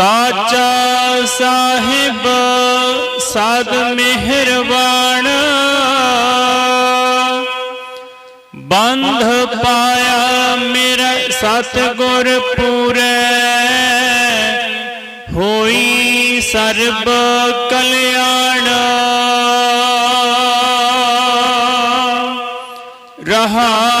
ਸਾਚਾ ਸਾਹਿਬ ਸਾਧ ਮਿਹਰਬਾਨ। ਬੰਧ ਪਾਇਆ ਮੇਰਾ ਸਤਿਗੁਰ ਪੂਰੈ। ਹੋਈ ਸਰਬ ਕਲਿਆਣ। ਰਹਾ